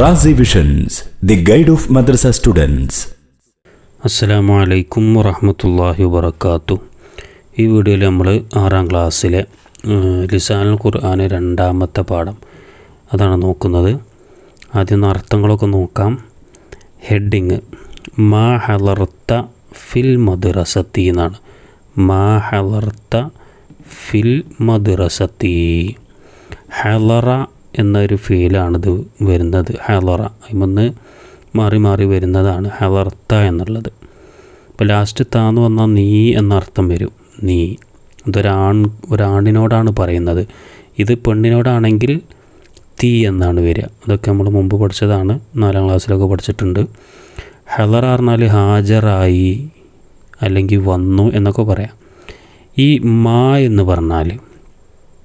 Razi visions the guide of madrasa students അസ്സലാമു അലൈക്കും വറഹമത്തല്ലാഹി വബർക്കാത്തു ഈ വീഡിയോയിൽ നമ്മൾ ആറാം ക്ലാസ്സിലെ ലിസാനുൽ ഖുർആൻ രണ്ടാമത്തെ പാഠം. അതാണ് നോക്കുന്നത്. ആദ്യം അർത്ഥങ്ങളൊക്കെ നോക്കാം. ഹെഡിങ് മാ ഹലർത്ത ഫിൽ മദ്രസത്തി എന്നാണ്. മാ ഹലർത്ത ഫിൽ മദ്രസത്തി. ഹലറ എന്നൊരു ഫീലാണിത് വരുന്നത്. ഹലറ അതിമൊന്ന് മാറി മാറി വരുന്നതാണ് ഹലർത്ത എന്നുള്ളത്. ഇപ്പോൾ ലാസ്റ്റ് താന്ന് വന്നാൽ നീ എന്നർത്ഥം വരും. നീ. ഇതൊരാൺ ഒരാണിനോടാണ് പറയുന്നത്. ഇത് പെണ്ണിനോടാണെങ്കിൽ തീ എന്നാണ് വരിക. അതൊക്കെ നമ്മൾ മുമ്പ് പഠിച്ചതാണ്. നാലാം ക്ലാസ്സിലൊക്കെ പഠിച്ചിട്ടുണ്ട്. ഹലറ പറഞ്ഞാൽ ഹാജറായി അല്ലെങ്കിൽ വന്നു എന്നൊക്കെ പറയാം. ഈ മാ എന്ന് പറഞ്ഞാൽ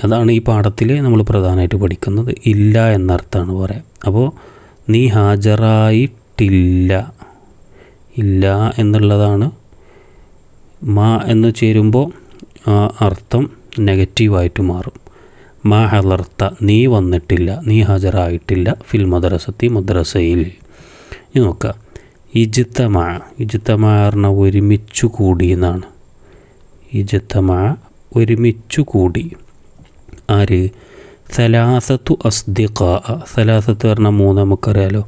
അതാണ് ഈ പാഠത്തിൽ നമ്മൾ പ്രധാനമായിട്ട് പഠിക്കുന്നത്. ഇല്ല എന്നർത്ഥമാണ് പറയാം. അപ്പോൾ നീ ഹാജറായിട്ടില്ല. ഇല്ല എന്നുള്ളതാണ് മാ എന്ന് ചേരുമ്പോൾ ആ അർത്ഥം നെഗറ്റീവായിട്ട് മാറും. മാ ഹലർത്ത നീ വന്നിട്ടില്ല നീ ഹാജറായിട്ടില്ല ഫിൽ മദ്രസത്തി മദ്രസയിൽ. ഇനി നോക്കുക ഇജിത്തമ ഇജിത്തമ പറഞ്ഞാൽ ഒരുമിച്ചു കൂടി എന്നാണ്. ഇജിത്തമ ഒരുമിച്ചു കൂടി ആര്? സലാസത്തു അസ്ദിഖ. സലാസത്ത് പറഞ്ഞാൽ മൂന്ന് നമുക്കറിയാലോ.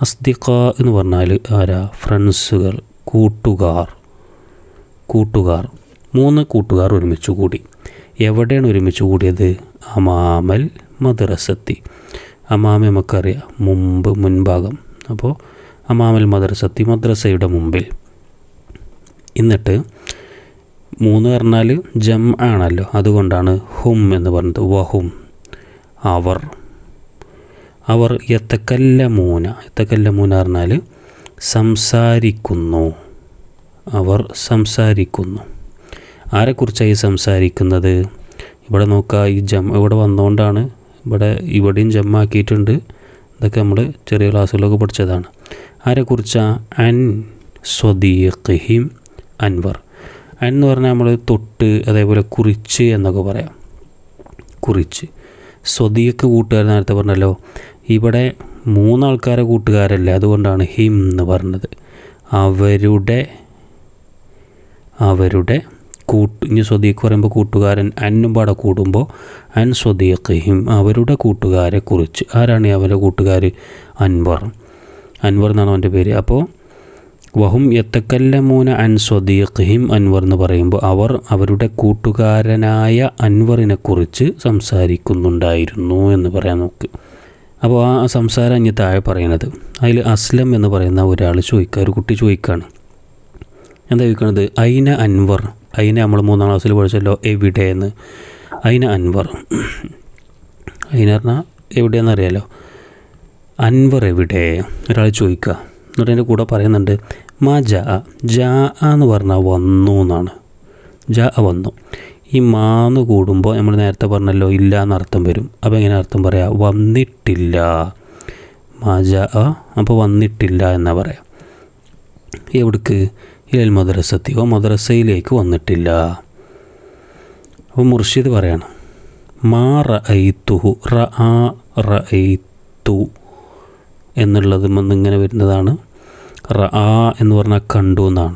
അസ്ദിഖ എന്ന് പറഞ്ഞാൽ ആരാ? ഫ്രണ്ട്സുകൾ കൂട്ടുകാർ. കൂട്ടുകാർ. മൂന്ന് കൂട്ടുകാർ ഒരുമിച്ച് കൂടി. എവിടെയാണ് ഒരുമിച്ച് കൂടിയത്? അമാമൽ മദ്രസത്തി. അമാമ നമുക്കറിയാം. മുമ്പ് മുൻഭാഗം. അപ്പോൾ അമാമൽ മദ്രസത്തി മദ്രസയുടെ മുമ്പിൽ. എന്നിട്ട് മൂന്ന് പറഞ്ഞാൽ ജം ആണല്ലോ. അതുകൊണ്ടാണ് ഹും എന്ന് പറഞ്ഞത്. വഹും. അവർ. അവർ എത്തക്കല്ല മൂന എത്തക്കല്ല മൂന പറഞ്ഞാൽ സംസാരിക്കുന്നു. അവർ സംസാരിക്കുന്നു. ആരെക്കുറിച്ചായി സംസാരിക്കുന്നത്? ഇവിടെ നോക്കുക ഈ ജം ഇവിടെ വന്നുകൊണ്ടാണ് ഇവിടെ ഇവിടെയും ജമ്മാക്കിയിട്ടുണ്ട് ഇതൊക്കെ നമ്മൾ ചെറിയ ക്ലാസ്സുകളൊക്കെ പഠിച്ചതാണ്. ആരെക്കുറിച്ചാണ് അൻ സ്വദീഖിം അൻവർ. അൻ എന്ന് പറഞ്ഞാൽ നമ്മൾ തൊട്ട് അതേപോലെ കുറിച്ച് എന്നൊക്കെ പറയാം. കുറിച്ച്. സ്വതിയൊക്കെ കൂട്ടുകാർ നേരത്തെ പറഞ്ഞല്ലോ ഇവിടെ മൂന്നാൾക്കാരെ കൂട്ടുകാരല്ല? അതുകൊണ്ടാണ് ഹിം എന്ന് പറഞ്ഞത്. അവരുടെ അവരുടെ കൂട്ട് ഇനി സ്വദീഖ് പറയുമ്പോൾ കൂട്ടുകാരൻ അന്നും പാടെ കൂടുമ്പോൾ അൻ സ്വദീഖ് ഹിം അവരുടെ കൂട്ടുകാരെ കുറിച്ച്. ആരാണ് അവരുടെ കൂട്ടുകാർ അൻവർ. അൻവർ എന്നാണ് അവന്റെ പേര്. അപ്പോൾ വഹും യത്തക്കല്ലമൂന അൻ സ്വദീഖിം അൻവർ എന്ന് പറയുമ്പോൾ അവർ അവരുടെ കൂട്ടുകാരനായ അൻവറിനെ കുറിച്ച് സംസാരിക്കുന്നുണ്ടായിരുന്നു എന്ന് പറയാൻ നോക്ക് അപ്പോൾ ആ സംസാരം ഇനി താഴെ പറയണത്. അതിൽ അസ്ലം എന്ന് പറയുന്ന ഒരാൾ ചോദിക്കുക ഒരു കുട്ടി ചോദിക്കുകയാണ്. എന്താ ചോദിക്കണത്? അയിന അൻവർ? അയിന നമ്മൾ മൂന്നാം ക്ലാസ്സിൽ പഠിച്ചല്ലോ എവിടെ എന്ന് അയിന അൻവർ. അയിന പറഞ്ഞാൽ എവിടെയെന്നറിയാലോ അൻവർ എവിടെ? ഒരാൾ ചോദിക്കുക. എന്നിട്ട് എന്റെ കൂടെ പറയുന്നുണ്ട് മാ ജാ ജാ എന്ന് പറഞ്ഞാൽ വന്നു എന്നാണ്. ജാ വന്നു. ഈ മാന്ന് കൂടുമ്പോൾ നമ്മൾ നേരത്തെ പറഞ്ഞല്ലോ ഇല്ല എന്നർത്ഥം വരും. അപ്പോൾ എങ്ങനെ അർത്ഥം പറയാം? വന്നിട്ടില്ല. മാജ ആ അപ്പോൾ വന്നിട്ടില്ല എന്നാ പറയാം. എവിടേക്ക്? ഇലൽ മദ്രസത്തി. ഓ മദ്രസയിലേക്ക് വന്നിട്ടില്ല. അപ്പോൾ മുർഷിദ് പറയാണ് മാ റ റഅയ്തുഹു റ ആ റ റഅയ്തു എന്നുള്ളത് ഇങ്ങനെ വരുന്നതാണ്. റ ആ എന്ന് പറഞ്ഞാൽ കണ്ടു എന്നാണ്.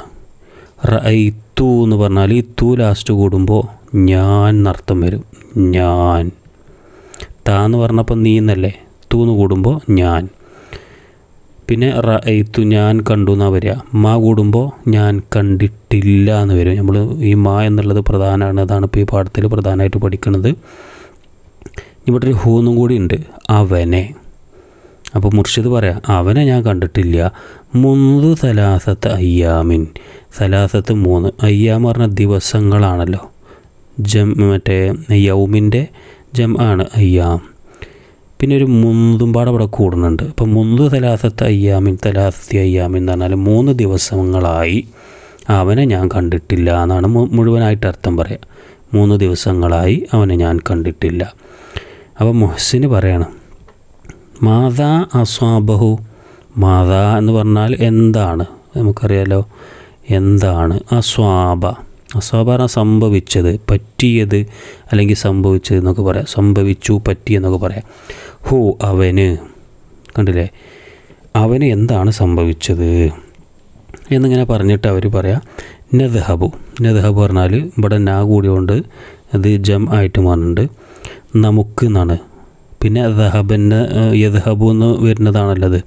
റ ഇത്തു എന്ന് പറഞ്ഞാൽ ഈ തു ലാസ്റ്റ് കൂടുമ്പോൾ ഞാൻ എന്നർത്ഥം വരും. ഞാൻ. താ എന്ന് പറഞ്ഞപ്പോൾ നീ എന്നല്ലേ? തു എന്ന് കൂടുമ്പോൾ ഞാൻ. പിന്നെ റ എയ്ത്തു ഞാൻ കണ്ടു എന്നാ വരിക. മാ കൂടുമ്പോൾ ഞാൻ കണ്ടിട്ടില്ല എന്ന് വരും. നമ്മൾ ഈ മാ എന്നുള്ളത് പ്രധാനമാണ് അതാണ് ഇപ്പോൾ ഈ പാഠത്തിൽ പ്രധാനമായിട്ട് പഠിക്കുന്നത് ഇവിടെ ഒരു ഹൂന്നും കൂടി ഉണ്ട്. അവനെ. അപ്പോൾ മുർഷിദ് പറയാം അവനെ ഞാൻ കണ്ടിട്ടില്ല. മുന്തു സലാസത്ത് അയ്യാമിൻ. സലാസത്ത് മൂന്ന്. അയ്യാം പറഞ്ഞ ദിവസങ്ങളാണല്ലോ. ജം മറ്റേ യൗമിന്റെ ജം ആണ് അയ്യാം. പിന്നെ ഒരു മുന്തുംപാട് അവിടെ കൂടുന്നുണ്ട്. അപ്പോൾ മുന്തു സലാസത്ത് അയ്യാമിൻ തലാസത്തി അയ്യാമിൻ എന്ന് പറഞ്ഞാൽ മൂന്ന് ദിവസങ്ങളായി അവനെ ഞാൻ കണ്ടിട്ടില്ല എന്നാണ് മുഴുവനായിട്ട് അർത്ഥം പറയുക മൂന്ന് ദിവസങ്ങളായി അവനെ ഞാൻ കണ്ടിട്ടില്ല. അപ്പോൾ മുഹസിന് പറയണം മാതാ അസ്വാബഹു. മാതാ എന്ന് പറഞ്ഞാൽ എന്താണ്? നമുക്കറിയാലോ. എന്താണ്? അസ്വാബ. അസ്വാബ പറഞ്ഞാൽ സംഭവിച്ചത് പറ്റിയത് അല്ലെങ്കിൽ സംഭവിച്ചത് എന്നൊക്കെ പറയാം. സംഭവിച്ചു പറ്റി എന്നൊക്കെ പറയാം. ഹു അവന്. കണ്ടില്ലേ? അവന് എന്താണ് സംഭവിച്ചത്? എന്നിങ്ങനെ പറഞ്ഞിട്ട് അവർ പറയാം നദ്ഹബു. നദ്ഹബ് പറഞ്ഞാൽ ഇവിടെ നാ കൂടിയോണ്ട് അത് ജം ആയിട്ട് മാറുന്നുണ്ട്. നമുക്ക് എന്നാണ്? പിന്നെ ദഹബന് യദ്ഹബു എന്ന് വരുന്നതാണല്ലത്.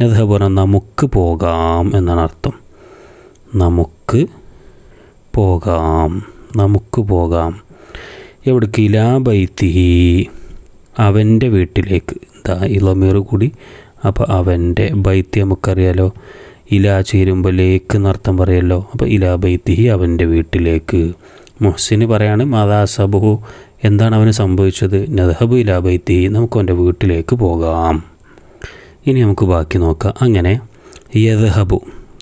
നദ്ഹബു പറഞ്ഞാൽ നമുക്ക് പോകാം എന്നാണ് അർത്ഥം. നമുക്ക് പോകാം നമുക്ക് പോകാം. എവിടേക്ക്? കിലാ ബൈത്തിഹി. അവന്റെ വീട്ടിലേക്ക്. ദാ ഇളമീർ കൂടി. അപ്പോൾ അവന്റെ ബൈത്തി നമുക്കറിയാലോ. ഇലാ ചേരുമ്പോൾ ലേക്ക് എന്നർത്ഥം പറയല്ലോ. അപ്പോൾ ഇലാ ബൈത്തിഹി അവന്റെ വീട്ടിലേക്ക്. മുഹ്സിന് പറയാണ് മാതാ സബഹു എന്താണ് അവന് സംഭവിച്ചത്? നദഹബു ഇലാ ബൈത്തിഹി നമുക്ക് അവന്റെ വീട്ടിലേക്ക് പോകാം. ഇനി നമുക്ക് ബാക്കി നോക്കാം. അങ്ങനെ യദ്ഹബു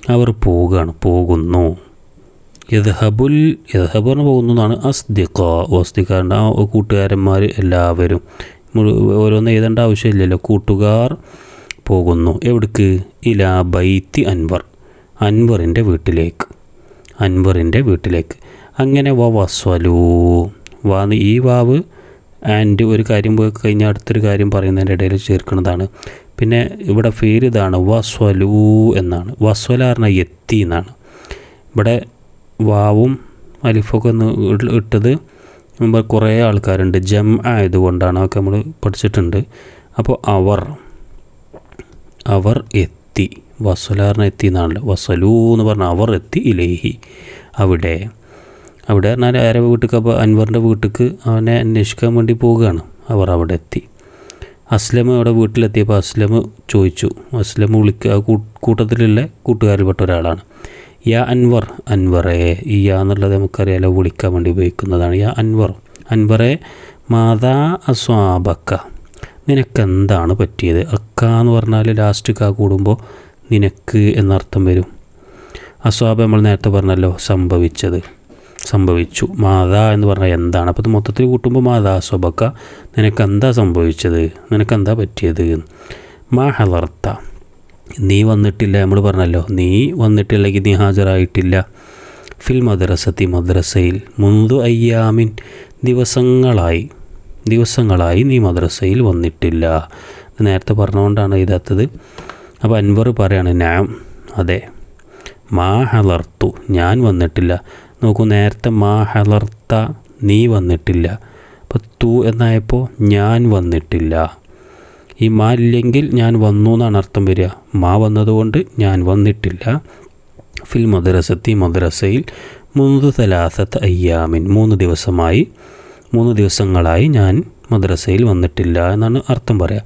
അവർ പോവുകയാണ് പോകുന്നു. യദ്ഹബുൽ യദ്ഹബു എന്ന് പോകുന്നു എന്നാണ് അസ്ദിഖ. അസ്ദിഖാറിന്റെ ആ കൂട്ടുകാരന്മാർ എല്ലാവരും. ഓരോന്ന് എഴുതേണ്ട ആവശ്യമില്ലല്ലോ. കൂട്ടുകാർ പോകുന്നു. എവിടേക്ക്? ഇലാ ബൈത്തി അൻവർ അൻവറിന്റെ വീട്ടിലേക്ക്. അൻവറിന്റെ വീട്ടിലേക്ക്. അങ്ങനെ വ വസ്വലു. വാന്ന് ഈ വാവ് ആൻഡ് ഒരു കാര്യം പോയി കഴിഞ്ഞാൽ അടുത്തൊരു കാര്യം പറയുന്നതിന്റെ ഇടയിൽ ചേർക്കുന്നതാണ്. പിന്നെ ഇവിടെ പേര് ഇതാണ് വസ്വലു എന്നാണ്. വസ്വല പറഞ്ഞാൽ എത്തി എന്നാണ്. ഇവിടെ വാവും അലിഫൊക്കെ ഒന്ന് ഇട- ഇട്ടത് മുമ്പ് കുറേ ആൾക്കാരുണ്ട്. ജം ആയതുകൊണ്ടാണ് അതൊക്കെ നമ്മൾ പഠിച്ചിട്ടുണ്ട്. അപ്പോൾ അവർ അവർ എത്തി. വസ്വലാറിന് എത്തി എന്നാണല്ലോ. വസലു എന്ന് പറഞ്ഞാൽ അവർ എത്തി ഇലേഹി. അവിടെ അവിടെ പറഞ്ഞാൽ ആരെ വീട്ടിലേക്ക് അപ്പോൾ അൻവറിന്റെ വീട്ടിലേക്ക് അവനെ അന്വേഷിക്കാൻ വേണ്ടി പോവുകയാണ്. അവർ അവിടെ എത്തി. അസ്ലം അവിടെ വീട്ടിലെത്തിയപ്പോൾ അസ്ലം ചോദിച്ചു. അസ്ലം വിളിക്കുക ആ കൂ- കൂട്ടത്തിലുള്ള കൂട്ടുകാരിൽപ്പെട്ട ഒരാളാണ്. യാ അൻവർ അൻവറേ ഈ യാ എന്നുള്ളത് നമുക്കറിയാലോ വിളിക്കാൻ വേണ്ടി ഉപയോഗിക്കുന്നതാണ്. യാ അൻവർ അൻവറെ മാതാ അസ്വാബക്ക നിനക്കെന്താണ് പറ്റിയത്? അക്ക എന്ന് പറഞ്ഞാൽ ലാസ്റ്റ് കാ കൂടുമ്പോൾ നിനക്ക് എന്നർത്ഥം വരും. അസ്വാബ് നമ്മൾ നേരത്തെ പറഞ്ഞല്ലോ സംഭവിച്ചത്. സംഭവിച്ചു. മാതാ എന്ന് പറഞ്ഞാൽ എന്താണ്? അപ്പോൾ ഇത് മൊത്തത്തിൽ കൂട്ടുമ്പോൾ മാതാ സ്വബക്ക നിനക്കെന്താ സംഭവിച്ചത്? നിനക്കെന്താ പറ്റിയത്? മാ ഹലർത്ത. നീ വന്നിട്ടില്ല നമ്മൾ പറഞ്ഞല്ലോ. നീ വന്നിട്ടില്ലെങ്കിൽ നീ ഹാജരായിട്ടില്ല. ഫിൽ മദ്രസത്തി മദ്രസയിൽ മുന്തു അയ്യാമിൻ ദിവസങ്ങളായി ദിവസങ്ങളായി നീ മദ്രസയിൽ വന്നിട്ടില്ല. നേരത്തെ പറഞ്ഞുകൊണ്ടാണ് എഴുതാത്തത് അപ്പോൾ അൻവർ പറയാണ് ഞാൻ അതെ മാ ഹലർത്തു ഞാൻ വന്നിട്ടില്ല. നോക്കൂ നേരത്തെ മാ ഹലർത്ത നീ വന്നിട്ടില്ല. അപ്പോൾ തു എന്നായപ്പോൾ ഞാൻ വന്നിട്ടില്ല. ഈ മാ ഇല്ലെങ്കിൽ ഞാൻ വന്നു എന്നാണ് അർത്ഥം വരിക. മാ വന്നതുകൊണ്ട് ഞാൻ വന്നിട്ടില്ല. ഫിൽ മദ്രസത്തി മദ്രസയിൽ മൂന്ന് തലാസത്ത് അയ്യാമിൻ. മൂന്ന് ദിവസമായി മൂന്ന് ദിവസങ്ങളായി ഞാൻ മദ്രസയിൽ വന്നിട്ടില്ല എന്നാണ് അർത്ഥം പറയുക.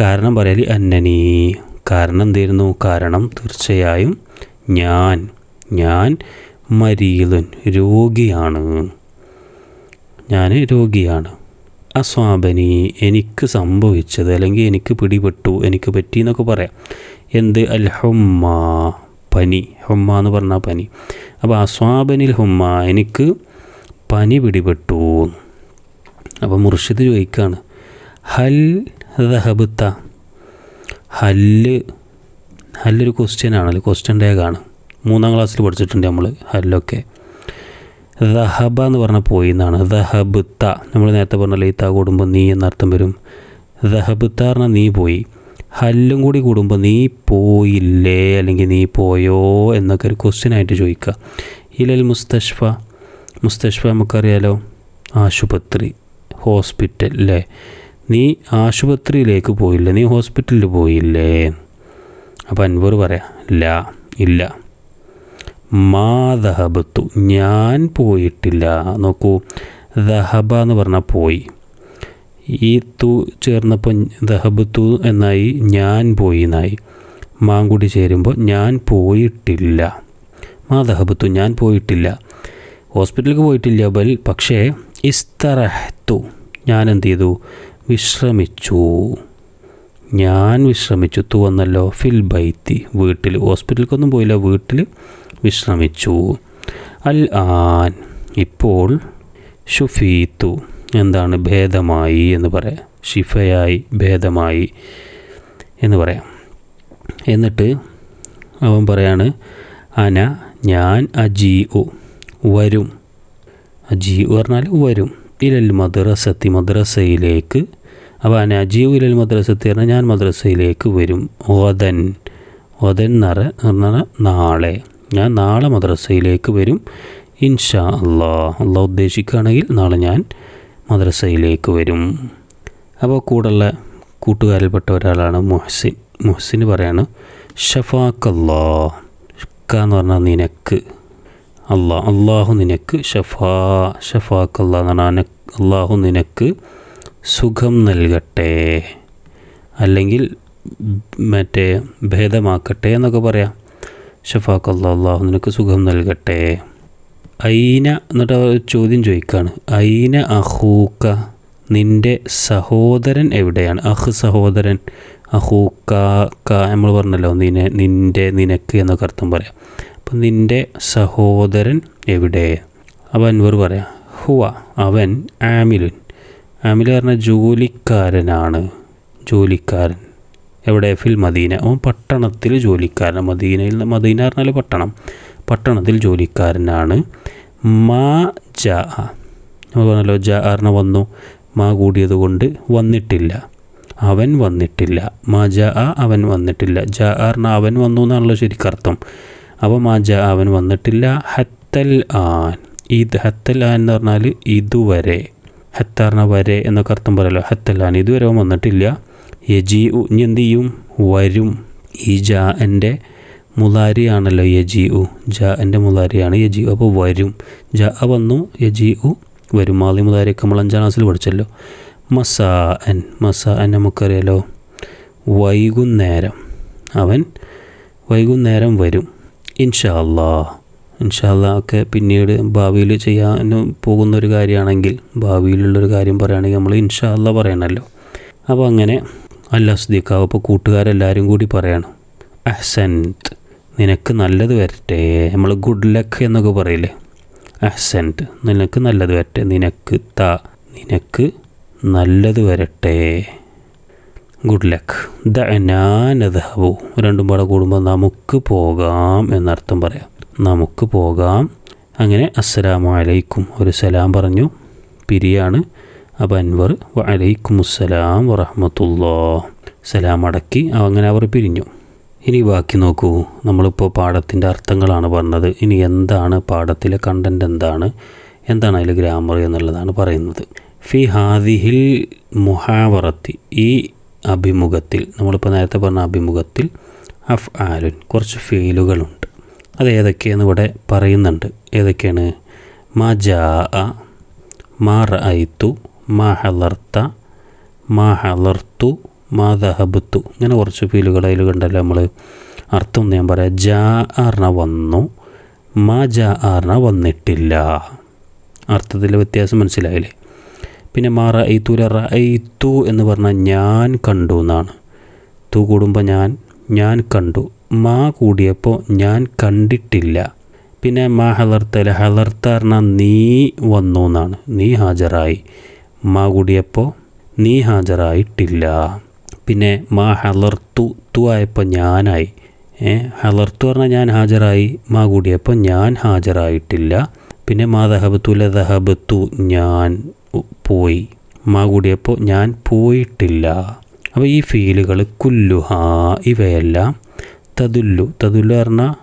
കാരണം പറയൽ അന്നനി. കാരണം എന്തായിരുന്നു കാരണം തീർച്ചയായും ഞാൻ ഞാൻ മരീലൻ രോഗിയാണ്. ഞാൻ രോഗിയാണ്. അസ്വാബനി എനിക്ക് സംഭവിച്ചത് അല്ലെങ്കിൽ എനിക്ക് പിടിപെട്ടു എനിക്ക് പറ്റി എന്നൊക്കെ പറയാം. എന്ത്? അൽ ഹുമ്മ പനി. ഹുമ്മ എന്ന് പറഞ്ഞാൽ പനി. അപ്പോൾ അസ്വാബനിൽ ഹുമ്മ എനിക്ക് പനി പിടിപെട്ടു. അപ്പോൾ മുർഷിദ് ചോദിക്കുകയാണ് ഹൽ ദഹബുത്ത? ഹല്ല്. ഹല്ലൊരു ക്വസ്റ്റ്യൻ ആണല്ലോ ക്വസ്റ്റ്യൻ ടേഗാണ് മൂന്നാം ക്ലാസ്സിൽ പഠിച്ചിട്ടുണ്ട് നമ്മൾ ഹല്ലൊക്കെ ദഹബ എന്ന് പറഞ്ഞാൽ പോയി എന്നാണ്. ദഹബുത്ത നമ്മൾ നേരത്തെ പറഞ്ഞല്ലോ ഈ ത കൂടുമ്പോൾ നീ എന്നർത്ഥം വരും. ദഹബുത്ത പറഞ്ഞാൽ നീ പോയി. ഹല്ലും കൂടി കൂടുമ്പോൾ നീ പോയില്ലേ അല്ലെങ്കിൽ നീ പോയോ എന്നൊക്കെ ഒരു ക്വസ്റ്റ്യനായിട്ട് ചോദിക്കുക. ഇലൽ മുസ്തഷ്ഫ. മുസ്തഷ്ഫ നമുക്കറിയാലോ ആശുപത്രി ഹോസ്പിറ്റൽ അല്ലേ നീ ആശുപത്രിയിലേക്ക് പോയില്ലേ? നീ ഹോസ്പിറ്റലിൽ പോയില്ലേ? അപ്പോൾ അൻവർ പറയാം ഇല്ല ഇല്ല. മാ ദഹബത്തു ഞാൻ പോയിട്ടില്ല. നോക്കൂ ദഹബ എന്ന് പറഞ്ഞാൽ പോയി. ഈ തു ചേർന്നപ്പോൾ ദഹബത്തു എന്നായി ഞാൻ പോയി എന്നായി. മാം കൂടി ചേരുമ്പോൾ ഞാൻ പോയിട്ടില്ല. മാ ദഹബത്തു ഞാൻ പോയിട്ടില്ല. ഹോസ്പിറ്റലിലേക്ക് പോയിട്ടില്ല ബൽ. പക്ഷേ ഇസ്തറഹത്തു ഞാൻ എന്ത് ചെയ്തു? വിശ്രമിച്ചു. ഞാൻ വിശ്രമിച്ചു. തുവന്നല്ലോ. ഫിൽ ബൈത്തി. വീട്ടിൽ. ഹോസ്പിറ്റലിലേക്കൊന്നും പോയില്ല. വീട്ടിൽ വിശ്രമിച്ചു. അൽ ആൻ. ഇപ്പോൾ ഷുഫീത്തു എന്താണ് ഭേദമായി എന്ന് പറയാം. ഷിഫയായി ഭേദമായി എന്ന് പറയാം. എന്നിട്ട് അവൻ പറയാണ് അന ഞാൻ അജി ഒ വരും. അജി പറഞ്ഞാൽ വരും. ഇലൽ മദ്രസത്തി മദ്രസയിലേക്ക് അപ്പോൾ നജീവ് ഇലൽ മദ്രസത്ത് പറഞ്ഞാൽ ഞാൻ മദ്രസയിലേക്ക് വരും. ഓതൻ. ഓതൻ നറ പറഞ്ഞാൽ നാളെ. ഞാൻ നാളെ മദ്രസയിലേക്ക് വരും. ഇൻഷാ അള്ളാ. അള്ളാ ഉദ്ദേശിക്കുകയാണെങ്കിൽ നാളെ ഞാൻ മദ്രസയിലേക്ക് വരും. അപ്പോൾ കൂടുള്ള കൂട്ടുകാരിൽപ്പെട്ട ഒരാളാണ് മുഹസിൻ. മുഹസിന് പറയാണ് ഷഫാക്കല്ലാ. ഷക്ക എന്ന് പറഞ്ഞാൽ നിനക്ക്. അള്ളാ. അള്ളാഹു നിനക്ക് ഷഫാ. ഷഫാക്കല്ലാ എന്ന് പറഞ്ഞാൽ അള്ളാഹു നിനക്ക്. സുഖം നൽകട്ടെ അല്ലെങ്കിൽ മറ്റേ ഭേദമാക്കട്ടെ എന്നൊക്കെ പറയാം. ഷഫാഖ് അള്ളാഹു നിനക്ക് സുഖം നൽകട്ടെ. ഐന എന്നിട്ട് ചോദ്യം ചോദിക്കുകയാണ് ഐന അഹൂക്ക നിന്റെ സഹോദരൻ എവിടെയാണ്? അഹ് സഹോദരൻ അഹൂക്ക ക നമ്മൾ പറഞ്ഞല്ലോ നിന്നെ നിന്റെ നിനക്ക് എന്നൊക്കെ അർത്ഥം പറയാം. അപ്പം നിന്റെ സഹോദരൻ എവിടെ? അപ്പം അൻവർ പറയാം ഹുവ അവൻ ആമിലുൻ. ആമിൽ പറഞ്ഞ ജോലിക്കാരനാണ്. ജോലിക്കാരൻ. എവിടെ? ഫിൽ മദീന. അവൻ പട്ടണത്തിൽ ജോലിക്കാരൻ മദീനയിൽ മദീന പറഞ്ഞാൽ പട്ടണം. പട്ടണത്തിൽ ജോലിക്കാരനാണ്. മാ ജ. നമ്മൾ പറഞ്ഞല്ലോ ജ ആറിന വന്നു. മാ കൂടിയത് കൊണ്ട് വന്നിട്ടില്ല. അവൻ വന്നിട്ടില്ല. മാ ജ ആ അവൻ വന്നിട്ടില്ല. ജ ആറിന അവൻ വന്നു എന്നാണല്ലോ ശരിക്കർത്ഥം അപ്പോൾ മാ ജ അവൻ വന്നിട്ടില്ല. ഹത്തൽ ആൻ. ഇത് ഹത്തൽ ആൻ എന്ന് പറഞ്ഞാൽ ഇതുവരെ. ഹത്താറിന വരെ എന്നൊക്കെ അർത്ഥം പറയല്ലോ. ഹത്തല്ലാൻ ഇതുവരെ വന്നിട്ടില്ല. യജി ഉ എന്ത് ചെയ്യും വരും. ഈ ജ എന്റെ മുലാരിയാണല്ലോ യജി ഉ ജ എന്റെ മുലാരിയാണ് യജി ഉ അപ്പോൾ വരും. ജ വന്നു. യജി ഉ വരും. മാലി മുലാരിയൊക്കെ നമ്മൾ അഞ്ചാം ക്ലാസ്സിൽ പഠിച്ചല്ലോ. മസാ എൻ മസാ എൻ നമുക്കറിയാലോ. വൈകുന്നേരം. അവൻ വൈകുന്നേരം വരും. ഇൻഷാ അല്ലാ ഇൻഷാ അല്ലാ ഒക്കെ പിന്നീട് ഭാവിയിൽ ചെയ്യാൻ പോകുന്ന ഒരു കാര്യമാണെങ്കിൽ ഭാവിയിലുള്ളൊരു കാര്യം പറയുകയാണെങ്കിൽ നമ്മൾ ഇൻഷാ അല്ലാ പറയണമല്ലോ. അപ്പോൾ അങ്ങനെ അല്ല സുദീഖാവ് അപ്പോൾ കൂട്ടുകാരെല്ലാവരും കൂടി പറയണം. അഹ്സൻത് നിനക്ക് നല്ലത് വരട്ടെ. നമ്മൾ ഗുഡ് ലക്ക് എന്നൊക്കെ പറയില്ലേ? അഹ്സൻത് നിനക്ക് നല്ലത് വരട്ടെ. നിനക്ക് ത നിനക്ക് നല്ലത് വരട്ടെ. Good luck. ദനാനദഹബു രണ്ടും പാടെ കൂടുമ്പോൾ നമുക്ക് പോകാം എന്നർത്ഥം പറയാം. നമുക്ക് പോകാം. അങ്ങനെ അസ്സലാമു അലൈക്കും. ഒരു സലാം പറഞ്ഞു. പിരിയാണ്. അപ്പോൾ അൻവർ വലൈക്കും അസ്സലാം വറഹമത്തുല്ലോ സലാം അടക്കി അങ്ങനെ അവർ പിരിഞ്ഞു. ഇനി ബാക്കി നോക്കൂ. നമ്മളിപ്പോൾ പാഠത്തിന്റെ അർത്ഥങ്ങളാണ് പറഞ്ഞത്. ഇനി എന്താണ് പാഠത്തിലെ കണ്ടന്റ് എന്താണ്? എന്താണ് അതിൽ ഗ്രാമർ എന്നുള്ളതാണ് പറയുന്നത്. ഫി ഹാദിഹിൽ മുഹാവറത്തി ഈ അഭിമുഖത്തിൽ നമ്മളിപ്പോൾ നേരത്തെ പറഞ്ഞ അഭിമുഖത്തിൽ അഫ് ആലുൻ കുറച്ച് ഫെയിലുകളുണ്ട് അത് ഏതൊക്കെയെന്ന് ഇവിടെ പറയുന്നുണ്ട്. ഏതൊക്കെയാണ്? മാ ജാ മാ റഅയ്തു മാ ഹലർത്ത മാ ഹലർത്തു മാ ദഹബത്തു. ഇങ്ങനെ കുറച്ച് ഫീലുകൾ അതിൽ കണ്ടല്ലോ നമ്മൾ അർത്ഥം ഒന്ന് ഞാൻ പറയാം. ജാ ആറിന വന്നു മാ ജാ ആറിന വന്നിട്ടില്ല. അർത്ഥത്തിൽ വ്യത്യാസം മനസ്സിലായില്ലേ? പിന്നെ മാ റഅയ്ത്തുല റഅയ്ത്തു എന്ന് പറഞ്ഞാൽ ഞാൻ കണ്ടു എന്നാണ്. തു കൂടുമ്പോൾ ഞാൻ ഞാൻ കണ്ടു. മാ കൂടിയപ്പോൾ ഞാൻ കണ്ടിട്ടില്ല. പിന്നെ മാ ഹലർത്തല ഹലർത്ത പറഞ്ഞാൽ നീ വന്നു എന്നാണ് നീ ഹാജരായി. മാ കൂടിയപ്പോൾ നീ ഹാജരായിട്ടില്ല. പിന്നെ മാ ഹലർത്തു തു ആയപ്പോൾ ഞാനായി. ഏ ഹലർത്തു പറഞ്ഞാൽ ഞാൻ ഹാജരായി. മാ കൂടിയപ്പോൾ ഞാൻ ഹാജരായിട്ടില്ല. പിന്നെ മാ ദഹബത്തുല ദഹബത്തു ഞാൻ പോയി. മാ കൂടിയപ്പോൾ ഞാൻ പോയിട്ടില്ല. അപ്പോൾ ഈ ഫീലുകൾ കുല്ലുഹ ഇവയെല്ലാം തതുല്ലു. തതുല്ലു പറഞ്ഞാൽ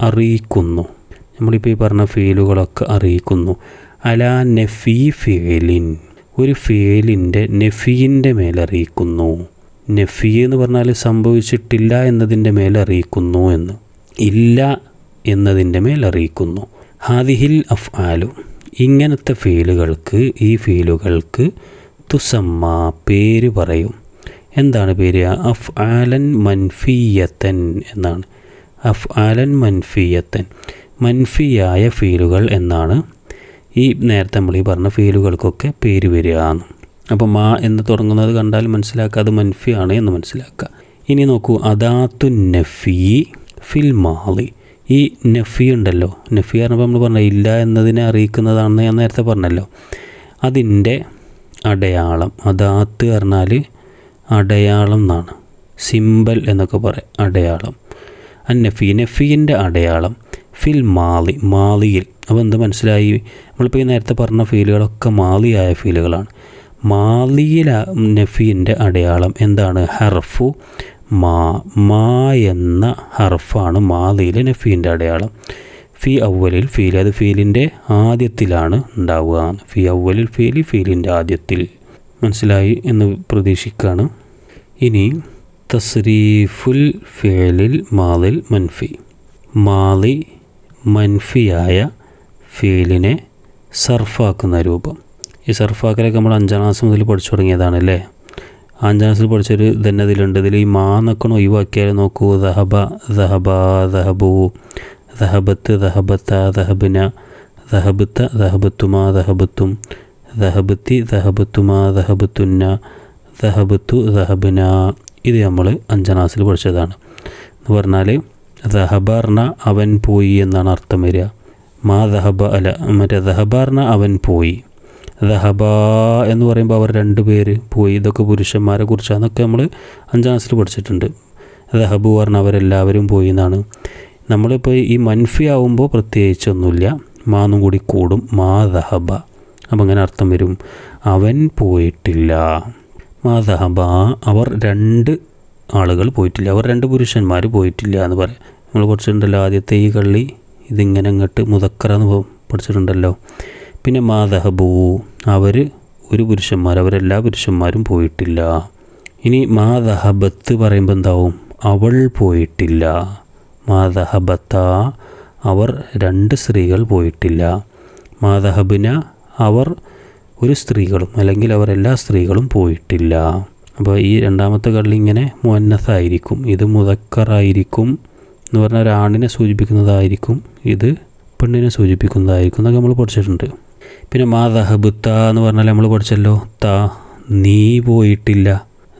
അറിയിക്കുന്നു. നമ്മളിപ്പോൾ ഈ പറഞ്ഞ ഫീലുകളൊക്കെ അറിയിക്കുന്നു. അല നെഫി ഫേലിൻ. ഒരു ഫേലിന്റെ നെഫീന്റെ മേലറിയിക്കുന്നു. നെഫി എന്ന് പറഞ്ഞാൽ സംഭവിച്ചിട്ടില്ല എന്നതിന്റെ മേലറിയിക്കുന്നു എന്ന്. ഇല്ല എന്നതിന്റെ മേലറിയിക്കുന്നു. ഹാദിഹിൽ അഫ് ആലു ഇങ്ങനത്തെ ഫീലുകൾക്ക് ഈ ഫീലുകൾക്ക് തുസമ്മ പേര് പറയും. എന്താണ് പേര്? അഫ് ആലൻ മൻഫിയത്തൻ എന്നാണ്. അഫ് ആലൻ മൻഫിയത്തൻ. മൻഫിയായ ഫീലുകൾ എന്നാണ് ഈ നേരത്തെ നമ്മൾ ഈ പറഞ്ഞ ഫീലുകൾക്കൊക്കെ പേര് വരികയാണ് അപ്പോൾ മാ എന്ന് തുടങ്ങുന്നത് കണ്ടാൽ മനസ്സിലാക്കുക അത് മൻഫിയാണ് എന്ന് മനസ്സിലാക്കുക. ഇനി നോക്കൂ അദാത്തു നഫി ഫിൽ മാളി. ഈ നഫി ഉണ്ടല്ലോ. നഫി പറഞ്ഞപ്പോൾ നമ്മൾ പറഞ്ഞ ഇല്ല എന്നതിനെ അറിയിക്കുന്നതാണെന്ന് ഞാൻ നേരത്തെ പറഞ്ഞല്ലോ. അതിന്റെ അടയാളം അദാത്ത് പറഞ്ഞാൽ അടയാളം എന്നാണ് സിമ്പൽ എന്നൊക്കെ പറയാം അടയാളം. ആ നഫി നഫീന്റെ അടയാളം ഫിൽ മാളി മാളിയിൽ അപ്പോൾ എന്ത് മനസ്സിലായി? നമ്മളിപ്പോൾ ഈ നേരത്തെ പറഞ്ഞ ഫീലുകളൊക്കെ മാലിയായ ഫീലുകളാണ്. മാലിയില നഫീന്റെ അടയാളം എന്താണ്? ഹർഫു മാ മാ എന്ന ഹർഫാണ് മാലിയിലെ നഫീന്റെ അടയാളം. ഫി അവലിൽ ഫീൽ അത് ഫീലിന്റെ ആദ്യത്തിലാണ് ഉണ്ടാവുക. ഫി അവലിൽ ഫീൽ ഫീലിന്റെ ആദ്യത്തിൽ. മനസ്സിലായി എന്ന് പ്രതീക്ഷിക്കുകയാണ്. ഇനി തസ്രീഫുൽ ഫേലിൽ മാലിൽ മൻഫി. മാലി മൻഫിയായ ഫീലിനെ സർഫാക്കുന്ന രൂപം. ഈ സർഫാക്കലൊക്കെ നമ്മൾ അഞ്ചാം ക്ലാസ് മുതൽ പഠിച്ചു തുടങ്ങിയതാണ് അല്ലേ? അഞ്ചാം ക്ലാസ്സിൽ പഠിച്ചൊരു തന്നെ ഇതിലുണ്ട് ഇതിൽ ഈ മാ എന്നൊക്കെ ഒഴിവാക്കിയാൽ നോക്കൂ. ദഹബ ദഹബ ദഹബു ദഹബത്ത് ദഹബത്ത ദഹബിന ദഹബത്ത ദഹബത്തുമാ ദഹബത്തും ദഹബത്തി ദഹബത്തുമാ ദഹബത്തുന്ന ദഹബത്തു ദഹബിന. ഇത് നമ്മൾ അഞ്ചാം ക്ലാസ്സിൽ പഠിച്ചതാണ്. എന്ന് പറഞ്ഞാൽ ദഹബർണ അവൻ പോയി എന്നാണ് അർത്ഥം വരിക. മാ ദഹബ അല്ല മറ്റേ ദഹബർണ അവൻ പോയി. ദഹബ എന്ന് പറയുമ്പോൾ അവർ രണ്ട് പേര് പോയി. ഇതൊക്കെ പുരുഷന്മാരെ കുറിച്ചാണെന്നൊക്കെ നമ്മൾ അഞ്ചാം ക്ലാസ്സിൽ പഠിച്ചിട്ടുണ്ട്. ദഹബു പറഞ്ഞ അവരെല്ലാവരും പോയി എന്നാണ്. നമ്മളിപ്പോൾ ഈ മൻഫി ആവുമ്പോൾ പ്രത്യേകിച്ചൊന്നുമില്ല. മാന്നും കൂടി കൂടും. മാ ദഹബ. അപ്പം അങ്ങനെ അർത്ഥം വരും. അവൻ പോയിട്ടില്ല. മാ ദഹബ അവർ രണ്ട് ആളുകൾ പോയിട്ടില്ല. അവർ രണ്ട് പുരുഷന്മാർ പോയിട്ടില്ല എന്ന് പറയാം നമ്മൾ പഠിച്ചിട്ടുണ്ടല്ലോ ആദ്യത്തെ ഈ കള്ളി ഇതിങ്ങനെ അങ്ങോട്ട് മുതക്കറന്ന് പഠിച്ചിട്ടുണ്ടല്ലോ. പിന്നെ മാതഹബൂ അവർ ഒരു പുരുഷന്മാർ അവരെല്ലാ പുരുഷന്മാരും പോയിട്ടില്ല. ഇനി മാതഹബത്ത് പറയുമ്പോൾ എന്താവും? അവൾ പോയിട്ടില്ല. മാതഹബത്ത അവർ രണ്ട് സ്ത്രീകൾ പോയിട്ടില്ല. മാതഹബിന അവർ ഒരു സ്ത്രീകളും അല്ലെങ്കിൽ അവരെല്ലാ സ്ത്രീകളും പോയിട്ടില്ല. അപ്പോൾ ഈ രണ്ടാമത്തെ കള്ളി ഇങ്ങനെ മുന്നത്തായിരിക്കും ഇത് മുതക്കറായിരിക്കും എന്ന് പറഞ്ഞാൽ ഒരാണിനെ സൂചിപ്പിക്കുന്നതായിരിക്കും. ഇത് പെണ്ണിനെ സൂചിപ്പിക്കുന്നതായിരിക്കും എന്നൊക്കെ നമ്മൾ പഠിച്ചിട്ടുണ്ട്. പിന്നെ മാ ദഹബുത്ത എന്ന് പറഞ്ഞാൽ നമ്മൾ പഠിച്ചല്ലോ. ത നീ പോയിട്ടില്ല.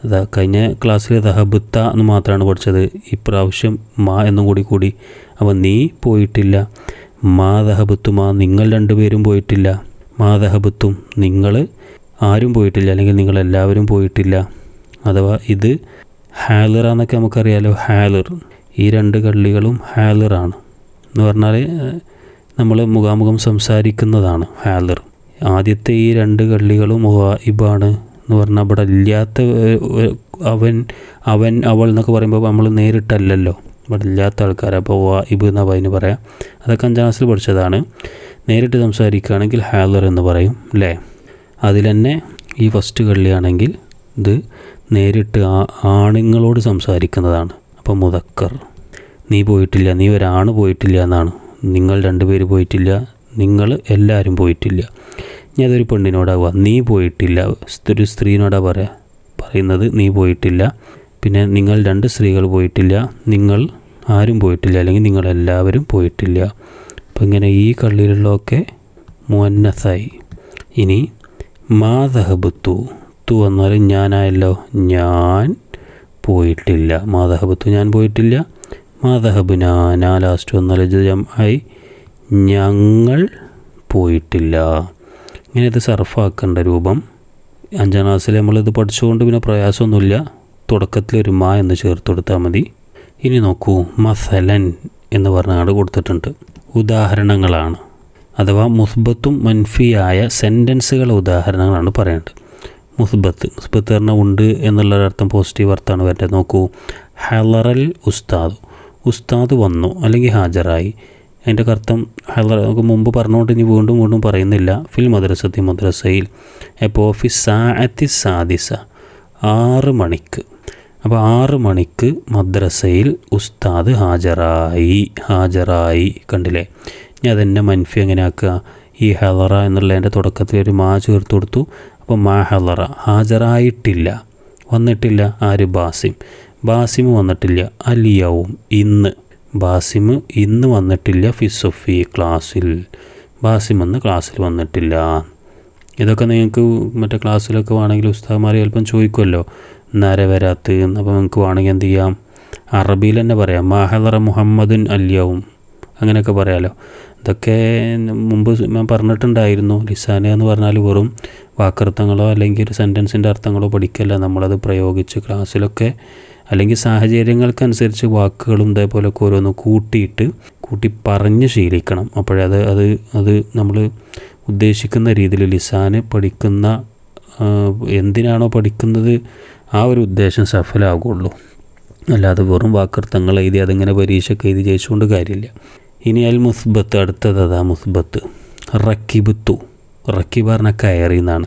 അതാ കഴിഞ്ഞ ക്ലാസ്സിൽ ദഹബുത്ത എന്ന് മാത്രമാണ് പഠിച്ചത്. ഇപ്രാവശ്യം മാ എന്നും കൂടി കൂടി. അപ്പോൾ നീ പോയിട്ടില്ല. മാ ദഹബുത്തുമാ നിങ്ങൾ രണ്ടുപേരും പോയിട്ടില്ല. മാ ദഹബുത്തും നിങ്ങൾ ആരും പോയിട്ടില്ല അല്ലെങ്കിൽ നിങ്ങളെല്ലാവരും പോയിട്ടില്ല. അഥവാ ഇത് ഹാലിറ എന്നൊക്കെ നമുക്കറിയാലോ. ഹാലർ. ഈ രണ്ട് കള്ളികളും ഹാലിറാണ് എന്ന് പറഞ്ഞാൽ നമ്മൾ മുഖാമുഖം സംസാരിക്കുന്നതാണ് ഹാലർ. ആദ്യത്തെ ഈ രണ്ട് കള്ളികളും ഇബാണ് എന്ന് പറഞ്ഞാൽ അവിടെ ഇല്ലാത്ത അവൻ അവൻ അവൾ എന്നൊക്കെ പറയുമ്പോൾ നമ്മൾ നേരിട്ടല്ലല്ലോ. ഇല്ലാത്ത ആൾക്കാർ അപ്പോൾ വായിബ് എന്നാ അതിന് പറയാം. അതൊക്കെ അഞ്ചാം ക്ലാസ്സിൽ പഠിച്ചതാണ്. നേരിട്ട് സംസാരിക്കുകയാണെങ്കിൽ ഹാലർ എന്ന് പറയും അല്ലേ അതിൽ തന്നെ ഈ ഫസ്റ്റ് കള്ളിയാണെങ്കിൽ ഇത് നേരിട്ട് ആണുങ്ങളോട് സംസാരിക്കുന്നതാണ്. അപ്പോൾ മുതക്കർ നീ പോയിട്ടില്ല നീ ഒരാണ് പോയിട്ടില്ല എന്നാണ്. നിങ്ങൾ രണ്ടുപേര് പോയിട്ടില്ല നിങ്ങൾ എല്ലാവരും പോയിട്ടില്ല. ഇനി അതൊരു പെണ്ണിനോടാവുക നീ പോയിട്ടില്ല. ഒരു സ്ത്രീനോടാ പറയാ പറയുന്നത് നീ പോയിട്ടില്ല. പിന്നെ നിങ്ങൾ രണ്ട് സ്ത്രീകൾ പോയിട്ടില്ല നിങ്ങൾ ആരും പോയിട്ടില്ല അല്ലെങ്കിൽ നിങ്ങളെല്ലാവരും പോയിട്ടില്ല. അപ്പം ഇങ്ങനെ ഈ കള്ളിയിലുള്ളതൊക്കെ മുന്നസായി ഇനി മാ സഹബത്തു തു. വന്നാൽ ഞാനായല്ലോ ഞാൻ പോയിട്ടില്ല. മാ സഹബത്തു ഞാൻ പോയിട്ടില്ല. മാ ദഹബുന നാ. ലാസ്റ്റ് വന്നാൽ ആയി. ഞങ്ങൾ പോയിട്ടില്ല. ഇങ്ങനെ ഇത് സർഫാക്കേണ്ട രൂപം. അഞ്ചാം ക്ലാസ്സിൽ നമ്മളിത് പഠിച്ചുകൊണ്ട് പിന്നെ പ്രയാസമൊന്നുമില്ല. തുടക്കത്തിൽ ഒരു മാ എന്ന് ചേർത്ത് കൊടുത്താൽ മതി. ഇനി നോക്കൂ മസലൻ എന്ന് പറഞ്ഞാണ് കൊടുത്തിട്ടുണ്ട്. ഉദാഹരണങ്ങളാണ്. അഥവാ മുസ്ബത്തും മൻഫിയായ സെന്റൻസുകളെ ഉദാഹരണങ്ങളാണ് പറയേണ്ടത്. മുസ്ബത്ത്. മുസ്ബത്ത് പറഞ്ഞാൽ ഉണ്ട് എന്നുള്ളൊരർത്ഥം പോസിറ്റീവ് അർത്ഥമാണ് വരേണ്ടത്. നോക്കൂ ഹലറൽ ഉസ്താദ്. ഉസ്താദ് വന്നു അല്ലെങ്കിൽ ഹാജരായി. അതിന്റെ അർത്ഥം ഹലർ നമുക്ക് മുമ്പ് പറഞ്ഞുകൊണ്ട് ഇനി വീണ്ടും വീണ്ടും പറയുന്നില്ല. ഫിൽ മദ്രസത്തി മദ്രസയിൽ. എപ്പോൾ ഫി സാഅത്തി സാദിസ ആറ് മണിക്ക്. അപ്പോൾ ആറ് മണിക്ക് മദ്രസയിൽ ഉസ്താദ് ഹാജരായി ഹാജരായി. കണ്ടില്ലേ? ഇനി അതെന്നെ മൻഫി എങ്ങനെ ആക്കുക? ഈ ഹലറ എന്നുള്ളതിന്റെ തുടക്കത്തിൽ ഒരു മാ ചേർത്ത് കൊടുത്തു. അപ്പോൾ മാ ഹലറ ഹാജരായിട്ടില്ല. വന്നിട്ടില്ല ആര്? ബാസിം. ബാസിം വന്നിട്ടില്ല. അലിയവും ഇന്ന്. ബാസിം ഇന്ന് വന്നിട്ടില്ല ഫിസൊഫി ക്ലാസ്സിൽ. ബാസിം അന്ന് ക്ലാസ്സിൽ വന്നിട്ടില്ല. ഇതൊക്കെ നിങ്ങൾക്ക് മറ്റേ ക്ലാസ്സിലൊക്കെ വേണമെങ്കിൽ ഉസ്താദ്മാർ ചിലപ്പം ചോദിക്കുമല്ലോ. നേരെ വരാത്ത്. അപ്പോൾ നമുക്ക് വേണമെങ്കിൽ എന്ത് ചെയ്യാം? അറബിയിൽ തന്നെ പറയാം മാഹദറ മുഹമ്മദുൻ അല്യവും. അങ്ങനെയൊക്കെ പറയാമല്ലോ ഇതൊക്കെ മുമ്പ് ഞാൻ പറഞ്ഞിട്ടുണ്ടായിരുന്നു ലിസാന എന്ന് പറഞ്ഞാൽ വെറും വാക്കർത്ഥങ്ങളോ അല്ലെങ്കിൽ ഒരു സെന്റൻസിന്റെ അർത്ഥങ്ങളോ പഠിക്കല്ല. നമ്മളത് പ്രയോഗിച്ച് ക്ലാസ്സിലൊക്കെ അല്ലെങ്കിൽ സാഹചര്യങ്ങൾക്കനുസരിച്ച് വാക്കുകളും ഇതേപോലൊക്കെ ഓരോന്ന് കൂട്ടിയിട്ട് കൂട്ടി പറഞ്ഞ് ശീലിക്കണം. അപ്പോഴത് അത് അത് നമ്മൾ ഉദ്ദേശിക്കുന്ന രീതിയിൽ ലിസാന് പഠിക്കുന്ന എന്തിനാണോ പഠിക്കുന്നത് ആ ഒരു ഉദ്ദേശം സഫലമാകുള്ളൂ. അല്ലാതെ വെറും വാക്കർത്ഥങ്ങൾ എഴുതി അതിങ്ങനെ പരീക്ഷയ്ക്ക് എഴുതി ജയിച്ചുകൊണ്ട് കാര്യമില്ല. ഇനി അൽ മുസ്ബത്ത് അടുത്തത് അതാ മുസ്ബത്ത്. റക്കിബ് തു. റക്കിബ് പറഞ്ഞാൽ കയറി എന്നാണ്.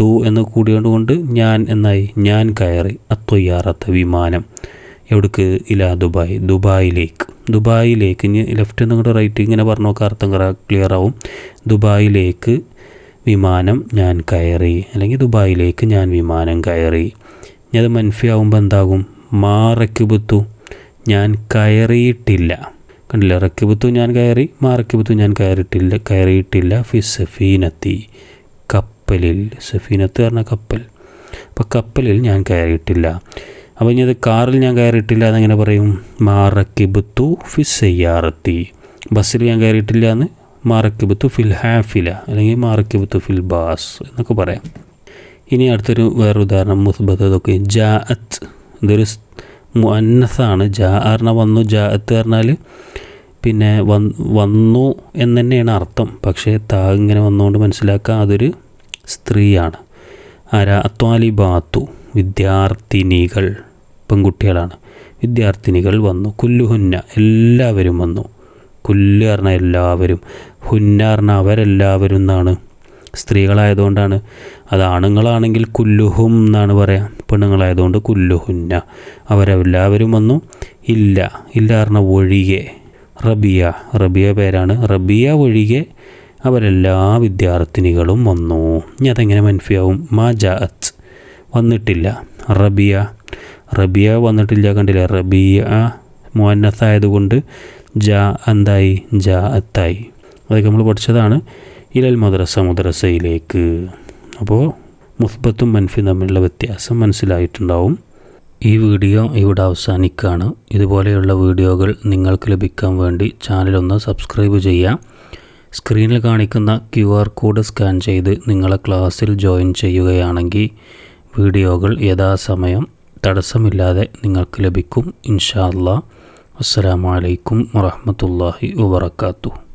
തു എന്ന് കൂടിയത് കൊണ്ട് ഞാൻ എന്നായി? ഞാൻ കയറി. അത്തൊയ്യാറത്ത വിമാനം. എവിടേക്ക്? ഇലാ ദുബായ്. ദുബായിലേക്ക്. ദുബായിലേക്ക്. ഇനി ലെഫ്റ്റ് നിന്ന് ഇങ്ങോട്ട് റൈറ്റ് ഇങ്ങനെ പറഞ്ഞു നോക്കാം അർത്ഥം ക്ലിയർ ആവും. ദുബായിലേക്ക് വിമാനം ഞാൻ കയറി. അല്ലെങ്കിൽ ദുബായിലേക്ക് ഞാൻ വിമാനം കയറി. അത് മൻഫിയാവുമ്പോൾ എന്താകും? മാ റക്കിബുത്തു ഞാൻ കയറിയിട്ടില്ല. കണ്ടില്ല? റക്കിബുത്തു ഞാൻ കയറി മാ റക്കിബുത്തു ഞാൻ കയറിയിട്ടില്ല കയറിയിട്ടില്ല. ഫി സഫീനത്തി. കപ്പലിൽ. സഫീനത്ത് പറഞ്ഞ കപ്പൽ. അപ്പോൾ കപ്പലിൽ ഞാൻ കയറിയിട്ടില്ല. അപ്പോൾ ഇനി അത് കാറിൽ ഞാൻ കയറിയിട്ടില്ല എന്നെങ്ങനെ പറയും? മാ റക്കിബുത്തു ഫി സയ്യാറത്തി. ബസ്സിൽ ഞാൻ കയറിയിട്ടില്ല എന്ന് മാറക്കിബുത്തു ഫിൽ ഹാഫില. അല്ലെങ്കിൽ മാറക്കിബുത്തു ഫിൽ ബാസ് എന്നൊക്കെ പറയാം. ഇനി അടുത്തൊരു വേറൊരു ഉദാഹരണം മുസ്ബത്ത് ഇതൊക്കെ. ജാ അത്ത് ഇതൊരു മുഅന്നസാണ്. ജാ വന്നു. ജാ അത്ത് പറഞ്ഞാൽ പിന്നെ വന്ന് എന്ന് തന്നെയാണ് അർത്ഥം. പക്ഷേ താ ഇങ്ങനെ വന്നുകൊണ്ട് മനസ്സിലാക്കുക അതൊരു സ്ത്രീയാണ്. ആരാ? അത്വാലി ബാത്തു വിദ്യാർത്ഥിനികൾ. പെൺകുട്ടികളാണ്. വിദ്യാർത്ഥിനികൾ വന്നു. കുല്ലുഹുന്ന എല്ലാവരും വന്നു. കുല്ല് പറഞ്ഞ എല്ലാവരും. ഹുന്ന പറഞ്ഞ അവരെല്ലാവരും എന്നാണ്? സ്ത്രീകളായതുകൊണ്ടാണ്. അത് ആണുങ്ങളാണെങ്കിൽ കുല്ലുഹും എന്നാണ് പറയാം. പെണ്ണുങ്ങളായതുകൊണ്ട് കുല്ലുഹുന്ന. അവരെല്ലാവരും വന്നു ഇല്ല ഇല്ല പറഞ്ഞ ഒഴികെ റബിയ റബിയ പേരാണ്. റബിയ ഒഴികെ അവരെല്ലാ വിദ്യാർത്ഥിനികളും വന്നു. ഇനി അതെങ്ങനെ മനസ്സിലാവും? മാ ജാഅത്ത് വന്നിട്ടില്ല. റബിയ. റബിയ വന്നിട്ടില്ല കണ്ടില്ല? റബിയ മോന്നത്തായതുകൊണ്ട് ജാ എന്തായി? ജാ അത്തായി. അതൊക്കെ നമ്മൾ പഠിച്ചതാണ്. ഇലൽ മദ്രസ മദ്രസയിലേക്ക്. അപ്പോൾ മുസ്ബത്തും മൻഫി തമ്മിലുള്ള വ്യത്യാസം മനസ്സിലായിട്ടുണ്ടാവും. ഈ വീഡിയോ ഇവിടെ അവസാനിക്കുകയാണ് ഇതുപോലെയുള്ള വീഡിയോകൾ നിങ്ങൾക്ക് ലഭിക്കാൻ വേണ്ടി ചാനലൊന്ന് സബ്സ്ക്രൈബ് ചെയ്യാം സ്ക്രീനിൽ കാണിക്കുന്ന ക്യു ആർ കോഡ് സ്കാൻ ചെയ്ത് നിങ്ങളെ ക്ലാസ്സിൽ ജോയിൻ ചെയ്യുകയാണെങ്കിൽ വീഡിയോകൾ യഥാസമയം തടസ്സമില്ലാതെ നിങ്ങൾക്ക് ലഭിക്കും. ഇൻഷാ അല്ലാ വലൈക്കും വറഹ്മത്തുള്ളാഹി വബറകാതുഹു.